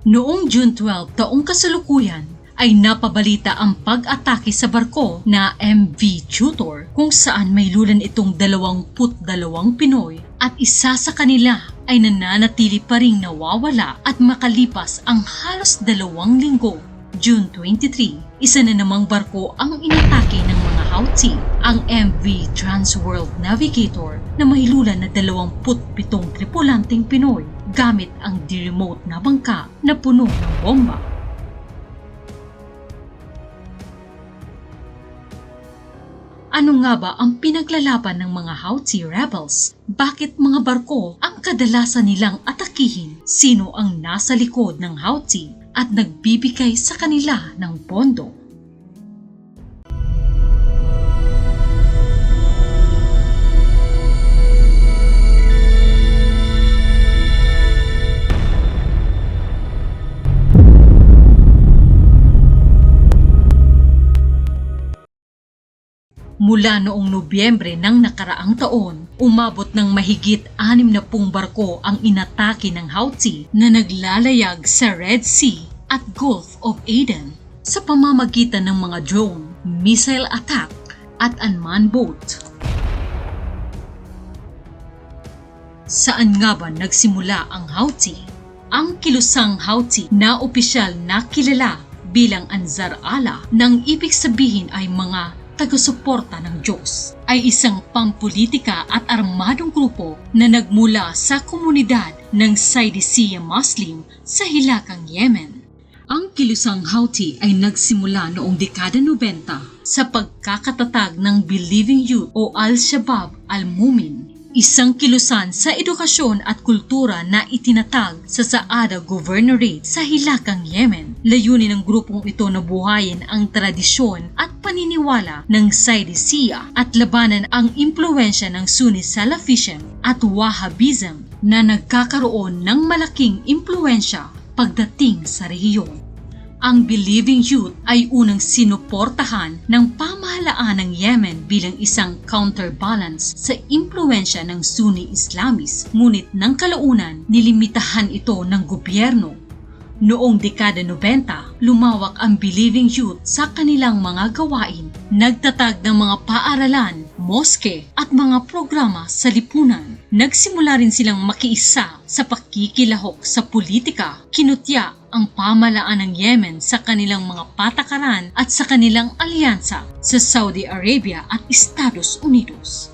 Noong June 12 taong kasalukuyan ay napabalita ang pag-atake sa barko na MV Tutor kung saan may lulan itong 22 Pinoy at isa sa kanila ay nananatili pa ring nawawala at makalipas ang halos dalawang linggo. June 23, isa na namang barko ang inatake ng mga Houthi, ang MV Transworld Navigator na may lulan na 27 tripulanteng Pinoy gamit ang di-remote na bangka na puno ng bomba. Ano nga ba ang pinaglalaban ng mga Houthi rebels? Bakit mga barko ang kadalasan nilang atakihin? Sino ang nasa likod ng Houthi at nagbibigay sa kanila ng pondo? Mula noong Nobyembre ng nakaraang taon, umabot ng mahigit anim na pung barko ang inatake ng Houthi na naglalayag sa Red Sea at Gulf of Aden sa pamamagitan ng mga drone, missile attack at unmanned boat. Saan nga ba nagsimula ang Houthi? Ang kilusang Houthi na opisyal na kilala bilang Ansar Allah nang ibig sabihin ay mga taga-suporta ng Diyos ay isang pampolitika at armadong grupo na nagmula sa komunidad ng Saidisiya Muslim sa Hilakang Yemen. Ang kilusang Houthi ay nagsimula noong dekada 90 sa pagkakatatag ng Believing Youth o Al-Shabaab Al-Mumin Isang kilusan sa edukasyon at kultura na itinatag sa Saada Governorate sa Hilakang Yemen. Layunin ng grupong ito na buhayin ang tradisyon at paniniwala ng Saidisiya at labanan ang impluensya ng Sunni Salafism at Wahhabism na nagkakaroon ng malaking impluensya pagdating sa rehiyon ang Believing Youth ay unang sinuportahan ng pamahalaan ng Yemen bilang isang counterbalance sa impluensya ng Sunni Islamis. Ngunit ng kalaunan, nilimitahan ito ng gobyerno. Noong dekada 90, lumawak ang Believing Youth sa kanilang mga gawain. Nagtatag ng mga paaralan, moske at mga programa sa lipunan. Nagsimula rin silang makiisa sa pakikilahok sa politika, kinutya ang pamalaan ng Yemen sa kanilang mga patakaran at sa kanilang alyansa sa Saudi Arabia at Estados Unidos.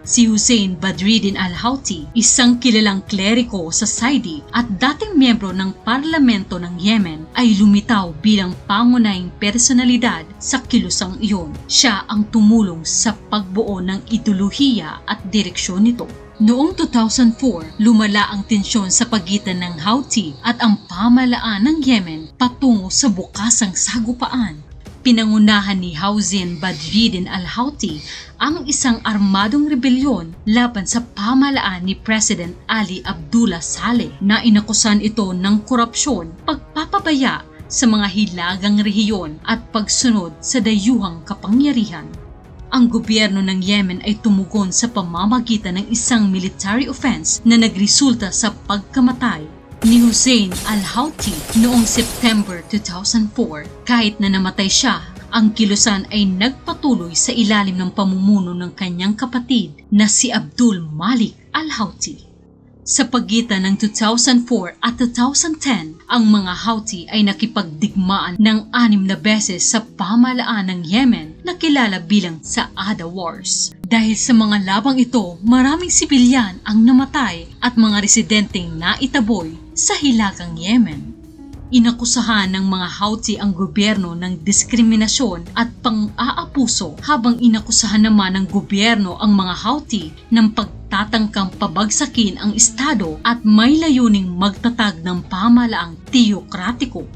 Si Hussein Badruddin al-Houthi, isang kilalang kleriko sa Saudi at dating miyembro ng parlamento ng Yemen ay lumitaw bilang pangunahing personalidad sa kilusang iyon. Siya ang tumulong sa pagbuo ng ideolohiya at direksyon nito. Noong 2004, lumala ang tensyon sa pagitan ng Houthi at ang pamalaan ng Yemen patungo sa bukasang sagupaan. Pinangunahan ni Housin Badruddin al-Houthi ang isang armadong rebelyon laban sa pamalaan ni President Ali Abdullah Saleh na inakusan ito ng korupsyon, pagpapabaya sa mga hilagang rehiyon at pagsunod sa dayuhang kapangyarihan ang gobyerno ng Yemen ay tumugon sa pamamagitan ng isang military offense na nagresulta sa pagkamatay ni Hussein al-Houthi noong September 2004. Kahit na namatay siya, ang kilusan ay nagpatuloy sa ilalim ng pamumuno ng kanyang kapatid na si Abdul Malik al-Houthi. Sa pagitan ng 2004 at 2010, ang mga Houthi ay nakipagdigmaan ng anim na beses sa pamalaan ng Yemen na kilala bilang Saada Wars. Dahil sa mga labang ito, maraming sibilyan ang namatay at mga residenteng naitaboy sa hilagang Yemen. Inakusahan ng mga Houthi ang gobyerno ng diskriminasyon at pang-aapuso habang inakusahan naman ng gobyerno ang mga Houthi ng pagtatangkang pabagsakin ang Estado at may layuning magtatag ng pamalaang teokratiko.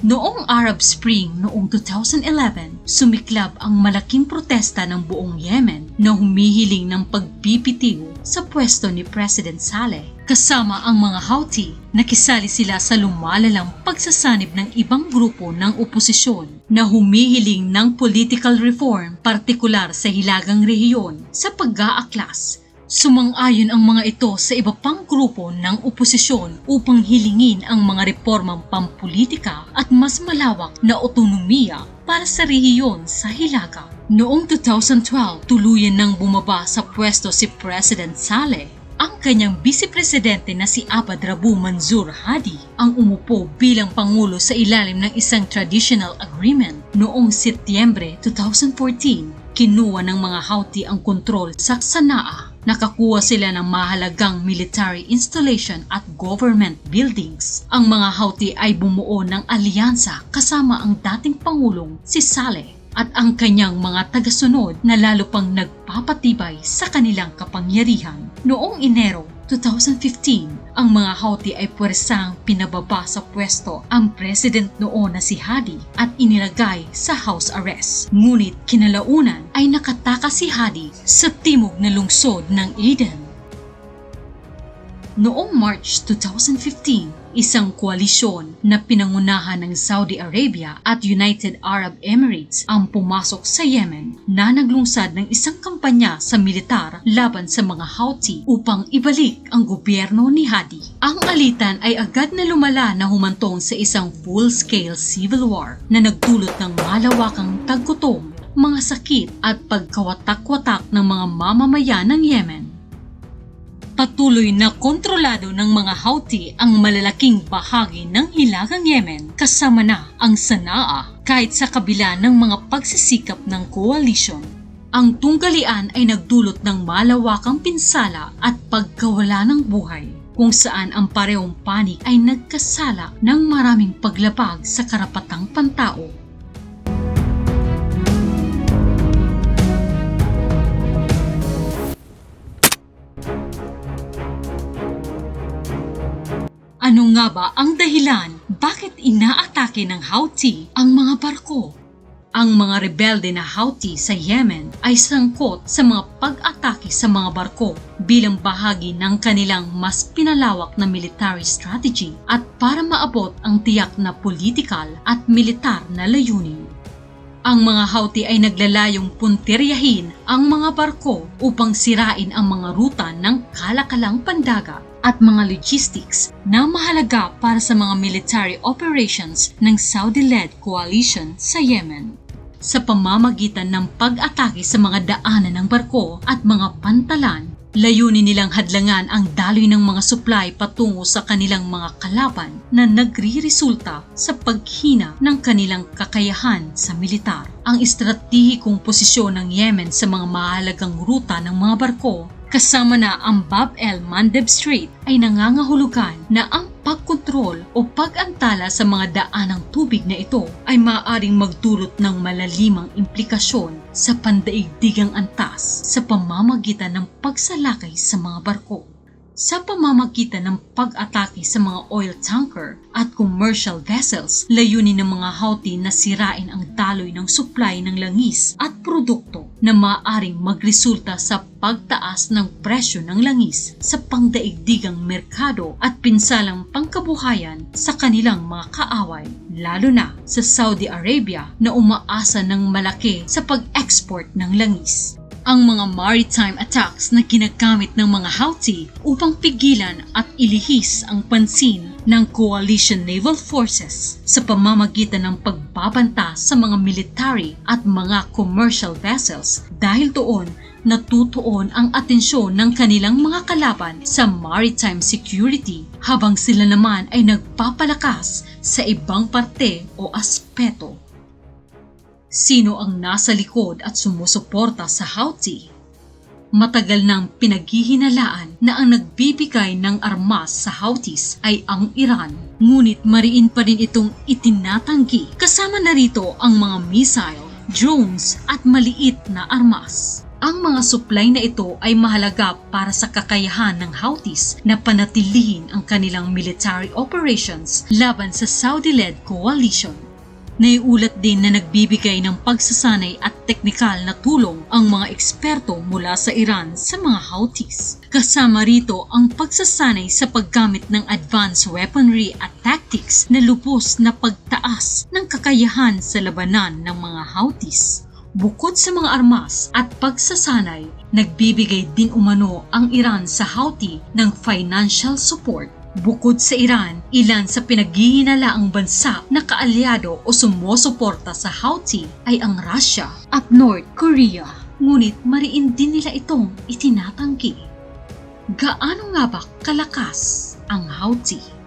Noong Arab Spring noong 2011, sumiklab ang malaking protesta ng buong Yemen na humihiling ng pagbibitiw sa pwesto ni President Saleh. Kasama ang mga Houthi, nakisali sila sa lumalalang pagsasanib ng ibang grupo ng oposisyon na humihiling ng political reform partikular sa hilagang rehiyon sa pag-aaklas Sumang-ayon ang mga ito sa iba pang grupo ng oposisyon upang hilingin ang mga reformang pampolitika at mas malawak na otonomiya para sa rehiyon sa Hilaga. Noong 2012, tuluyan nang bumaba sa pwesto si President Saleh ang kanyang vice-presidente na si Abad Rabu Manzur Hadi ang umupo bilang pangulo sa ilalim ng isang traditional agreement noong Setyembre 2014. Kinuha ng mga Houthi ang kontrol sa Sanaa. Nakakuha sila ng mahalagang military installation at government buildings. Ang mga Houthi ay bumuo ng alyansa kasama ang dating pangulong si Saleh at ang kanyang mga tagasunod na lalo pang nagpapatibay sa kanilang kapangyarihan. Noong Enero 2015, ang mga Houthi ay puwersang pinababa sa pwesto ang president noon na si Hadi at inilagay sa house arrest. Ngunit kinalaunan ay nakatakas si Hadi sa timog na lungsod ng Aden. Noong March 2015, isang koalisyon na pinangunahan ng Saudi Arabia at United Arab Emirates ang pumasok sa Yemen na naglungsad ng isang kampanya sa militar laban sa mga Houthi upang ibalik ang gobyerno ni Hadi. Ang alitan ay agad na lumala na humantong sa isang full-scale civil war na nagdulot ng malawakang taggutom, mga sakit at pagkawatak-watak ng mga mamamayan ng Yemen. Patuloy na kontrolado ng mga Houthi ang malalaking bahagi ng Hilagang Yemen kasama na ang Sanaa kahit sa kabila ng mga pagsisikap ng koalisyon. Ang tunggalian ay nagdulot ng malawakang pinsala at pagkawala ng buhay kung saan ang parehong panig ay nagkasala ng maraming paglabag sa karapatang pantao Ano nga ba ang dahilan bakit inaatake ng Houthi ang mga barko? Ang mga rebelde na Houthi sa Yemen ay sangkot sa mga pag-atake sa mga barko bilang bahagi ng kanilang mas pinalawak na military strategy at para maabot ang tiyak na politikal at militar na layunin. Ang mga Houthi ay naglalayong puntiryahin ang mga barko upang sirain ang mga ruta ng kalakalang pandagat at mga logistics na mahalaga para sa mga military operations ng Saudi-led coalition sa Yemen. Sa pamamagitan ng pag-atake sa mga daanan ng barko at mga pantalan, layunin nilang hadlangan ang daloy ng mga supply patungo sa kanilang mga kalaban na nagre-resulta sa paghina ng kanilang kakayahan sa militar. Ang estratehikong posisyon ng Yemen sa mga mahalagang ruta ng mga barko kasama na ang Bab el Mandeb Strait ay nangangahulugan na ang pagkontrol o pag-antala sa mga daanang tubig na ito ay maaaring magdulot ng malalimang implikasyon sa pandaigdigang antas sa pamamagitan ng pagsalakay sa mga barko sa pamamagitan ng pag-atake sa mga oil tanker at commercial vessels, layunin ng mga Houthi na sirain ang daloy ng supply ng langis at produkto na maaring magresulta sa pagtaas ng presyo ng langis sa pangdaigdigang merkado at pinsalang pangkabuhayan sa kanilang mga kaaway, lalo na sa Saudi Arabia na umaasa ng malaki sa pag-export ng langis ang mga maritime attacks na ginagamit ng mga Houthi upang pigilan at ilihis ang pansin ng coalition naval forces sa pamamagitan ng pagbabanta sa mga military at mga commercial vessels dahil doon natutuon ang atensyon ng kanilang mga kalaban sa maritime security habang sila naman ay nagpapalakas sa ibang parte o aspeto Sino ang nasa likod at sumusuporta sa Houthi? Matagal nang pinaghihinalaan na ang nagbibigay ng armas sa Houthis ay ang Iran. Ngunit mariin pa rin itong itinatanggi kasama na rito ang mga missile, drones at maliit na armas. Ang mga supply na ito ay mahalaga para sa kakayahan ng Houthis na panatilihin ang kanilang military operations laban sa Saudi-led coalition. Naiulat din na nagbibigay ng pagsasanay at teknikal na tulong ang mga eksperto mula sa Iran sa mga Houthis. Kasama rito ang pagsasanay sa paggamit ng advanced weaponry at tactics na lupos na pagtaas ng kakayahan sa labanan ng mga Houthis. Bukod sa mga armas at pagsasanay, nagbibigay din umano ang Iran sa Houthi ng financial support. Bukod sa Iran, ilan sa pinaghihinalaang bansa na kaalyado o sumusuporta sa Houthi ay ang Russia at North Korea. Ngunit mariin din nila itong itinatanggi. Gaano nga ba kalakas ang Houthi?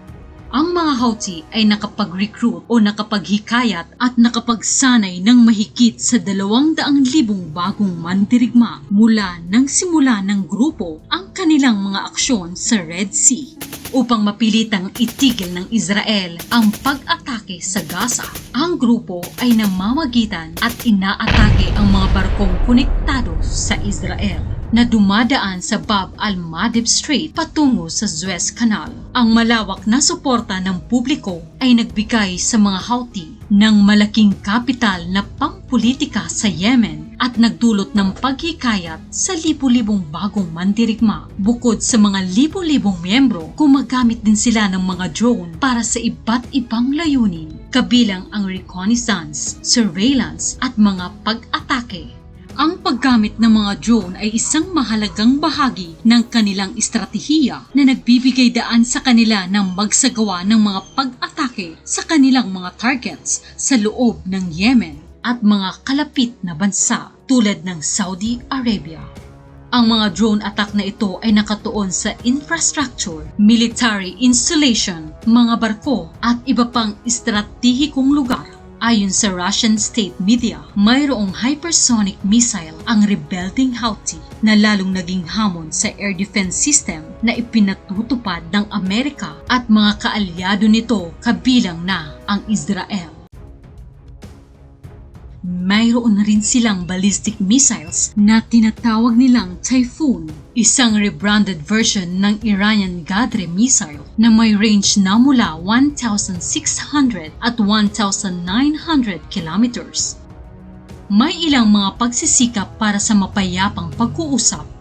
Ang mga Houthi ay nakapag-recruit o nakapaghikayat at nakapagsanay ng mahigit sa 200,000 bagong mandirigma mula nang simula ng grupo ang kanilang mga aksyon sa Red Sea upang mapilitang itigil ng Israel ang pag-atake sa Gaza. Ang grupo ay namamagitan at inaatake ang mga barkong konektado sa Israel na dumadaan sa Bab al-Madib Strait patungo sa Suez Canal. Ang malawak na suporta ng publiko ay nagbigay sa mga Houthi ng malaking kapital na pampolitika sa Yemen at nagdulot ng paghikayat sa libu-libong bagong mandirigma. Bukod sa mga libu-libong miyembro, gumagamit din sila ng mga drone para sa iba't ibang layunin, kabilang ang reconnaissance, surveillance at mga pag-atake ang paggamit ng mga drone ay isang mahalagang bahagi ng kanilang estratehiya na nagbibigay daan sa kanila ng magsagawa ng mga pag-atake sa kanilang mga targets sa loob ng Yemen at mga kalapit na bansa tulad ng Saudi Arabia. Ang mga drone attack na ito ay nakatuon sa infrastructure, military installation, mga barko at iba pang estratehikong lugar Ayon sa Russian state media, mayroong hypersonic missile ang rebelding Houthi na lalong naging hamon sa air defense system na ipinatutupad ng Amerika at mga kaalyado nito kabilang na ang Israel. Mayroon rin silang ballistic missiles na tinatawag nilang Typhoon, isang rebranded version ng Iranian Gadre missile na may range na mula 1,600 at 1,900 kilometers. May ilang mga pagsisikap para sa mapayapang pag-uusap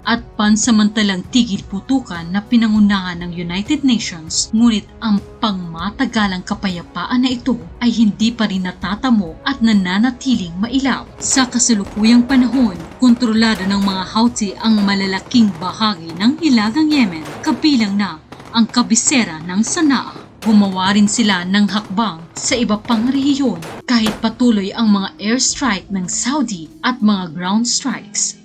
pansamantalang tigil putukan na pinangunahan ng United Nations ngunit ang pangmatagalang kapayapaan na ito ay hindi pa rin natatamo at nananatiling mailaw. Sa kasalukuyang panahon, kontrolado ng mga Houthi ang malalaking bahagi ng hilagang Yemen kabilang na ang kabisera ng Sanaa. Gumawa rin sila ng hakbang sa iba pang rehiyon kahit patuloy ang mga airstrike ng Saudi at mga ground strikes.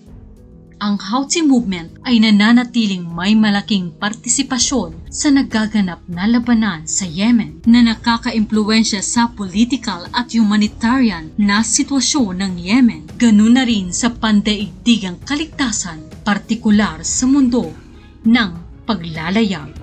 Ang Houthi movement ay nananatiling may malaking partisipasyon sa nagaganap na labanan sa Yemen na nakakaimpluensya sa political at humanitarian na sitwasyon ng Yemen. Ganun na rin sa pandaigdigang kaligtasan, partikular sa mundo ng paglalayag.